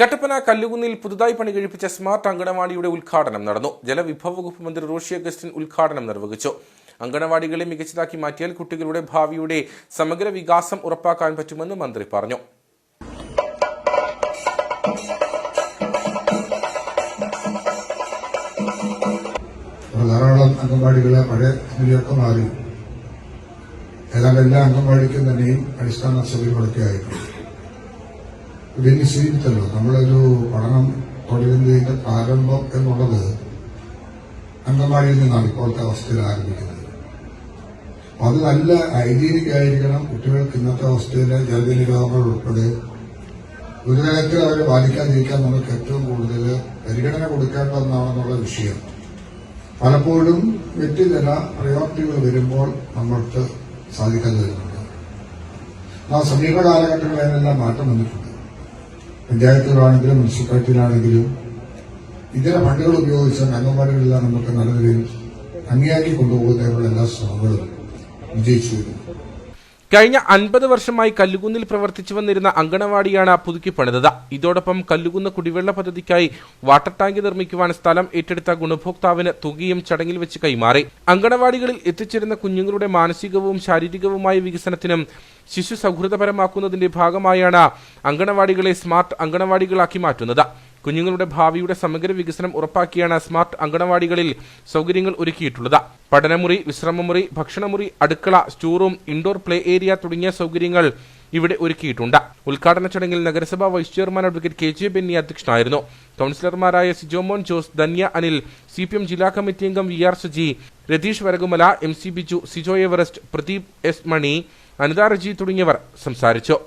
കട്ടപ്പന കല്ലുകുന്നിൽ പുതുതായി പണി കഴിപ്പിച്ച സ്മാർട്ട് അങ്കണവാടിയുടെ ഉദ്ഘാടനം നടന്നു. ജലവിഭവ വകുപ്പ് മന്ത്രി റോഷി അഗസ്റ്റിൻ ഉദ്ഘാടനം നിർവഹിച്ചു. അങ്കണവാടികളെ മികച്ചതാക്കി മാറ്റിയാൽ കുട്ടികളുടെ ഭാവിയുടെ സമഗ്ര വികാസം ഉറപ്പാക്കാൻ പറ്റുമെന്ന് മന്ത്രി പറഞ്ഞു. ധാരാളം അംഗൻവാടികളെ പഴയ മാറി. എല്ലാ അംഗൻവാടിക്കും തന്നെയും അടിസ്ഥാന സൗകര്യങ്ങളൊക്കെ ആയിട്ടുണ്ട്. ഇതിന് സ്വീകരിച്ചല്ലോ. നമ്മളൊരു പഠനം തുടരുന്നതിന്റെ പ്രാരംഭം എന്നുള്ളത് അംഗൻവാടിയിൽ നിന്നാണ് ഇപ്പോഴത്തെ അവസ്ഥയിൽ ആരംഭിക്കുന്നത്. അത് നല്ല ഹൈജീനിക് ആയിരിക്കണം കുട്ടികൾക്ക് ഇന്നത്തെ അവസ്ഥയിലെ ജലജന്യ രോഗങ്ങൾ ഉൾപ്പെടെ. ഒരു തരത്തിൽ അവരെ ബാധിക്കാതിരിക്കാൻ നമുക്ക് ഏറ്റവും കൂടുതൽ പരിഗണന കൊടുക്കേണ്ട ഒന്നാണെന്നുള്ള വിഷയം. പലപ്പോഴും ചില പ്രയോറിറ്റികൾ വരുമ്പോൾ നമ്മൾക്ക് സാധിക്കാതെ വരുന്നുണ്ട്. ആ സമീപ കാലഘട്ടങ്ങളിൽ മാറ്റം വന്നിട്ടുണ്ട്. പഞ്ചായത്തുകളാണെങ്കിലും മുനിസിപ്പാലിറ്റിയിലാണെങ്കിലും ഇതര ഫണ്ടുകൾ ഉപയോഗിച്ച് അംഗന്മാരുകളെല്ലാം നമുക്ക് നല്ല നിലയിൽ അംഗീകാരി കൊണ്ടുപോകുന്നതിനുള്ള എല്ലാ ശ്രമങ്ങളും വിജയിച്ചു വരുന്നു. കഴിഞ്ഞ അൻപത് വർഷമായി കല്ലുകുന്നിൽ പ്രവർത്തിച്ചു വന്നിരുന്ന അങ്കണവാടിയാണ് പുതുക്കി പണിതത്. ഇതോടൊപ്പം കല്ലുകുന്ന് കുടിവെള്ള പദ്ധതിക്കായി വാട്ടർ ടാങ്ക് നിർമ്മിക്കുവാൻ സ്ഥലം ഏറ്റെടുത്ത ഗുണഭോക്താവിന് തുകയും ചടങ്ങിൽ വെച്ച് കൈമാറി. അങ്കണവാടികളിൽ എത്തിച്ചേരുന്ന കുഞ്ഞുങ്ങളുടെ മാനസികവും ശാരീരികവുമായ വികസനത്തിനും ശിശു സൗഹൃദപരമാക്കുന്നതിന്റെ ഭാഗമായാണ് അങ്കണവാടികളെ സ്മാർട്ട് അങ്കണവാടികളാക്കി മാറ്റുന്നത്. കുഞ്ഞുങ്ങളുടെ ഭാവിയുടെ സമഗ്ര വികസനം ഉറപ്പാക്കിയാണ് സ്മാർട്ട് അങ്കണവാടികളിൽ സൗകര്യങ്ങൾ ഒരുക്കിയിട്ടുള്ളത്. പഠനമുറി വിശ്രമമുറി ഭക്ഷണമുറി അടുക്കള സ്റ്റോറൂം ഇൻഡോർ പ്ലേ ഏരിയ തുടങ്ങിയ സൗകര്യങ്ങൾ ഇവിടെ ഒരുക്കിയിട്ടുണ്ട്. ഉദ്ഘാടന ചടങ്ങിൽ നഗരസഭാ vice chairman advocate K J Benny അധ്യക്ഷനായിരുന്നു. കൌൺസിലർമാരായ Sijomon Jose Dhanya Anil C P M ജില്ലാ കമ്മിറ്റി അംഗം V R Suji Ratheesh Varakumala M C Biju Sijo Everest Pradeep S Mani Anitha Reji തുടങ്ങിയവർ സംസാരിച്ചു.